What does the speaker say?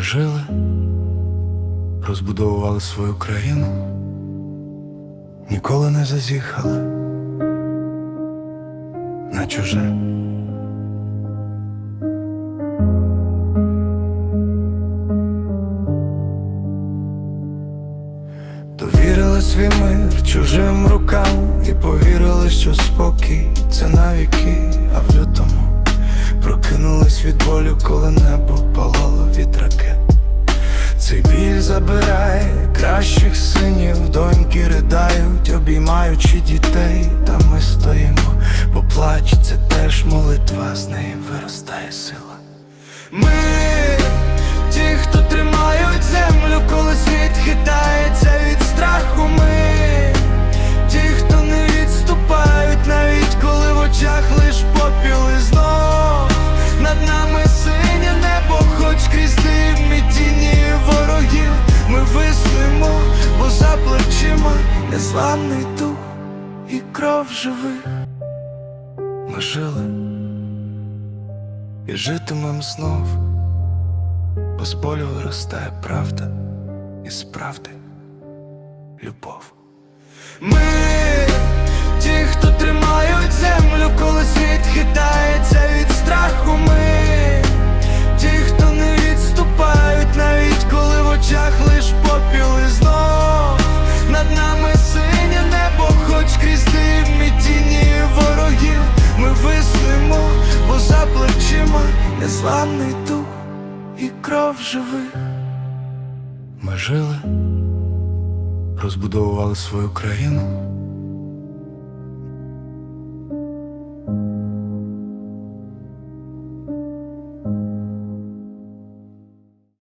Ми жили, розбудовували свою країну, ніколи не зазіхали на чуже. Довірили свій мир чужим рукам і повірили, що спокій це навіки, а в лютому прокинулись від болю, коли небо ракет. Забирає кращих синів, доньки ридають, обіймаючи дітей, та ми стоїмо, бо плач це теж молитва, з неї виростає сила. Ми незламний дух і кров живих. Ми жили і житимем знов, бо з болю виростає правда, і з правди любов. Ми незламний дух і кров живих. Ми жили, розбудовували свою країну,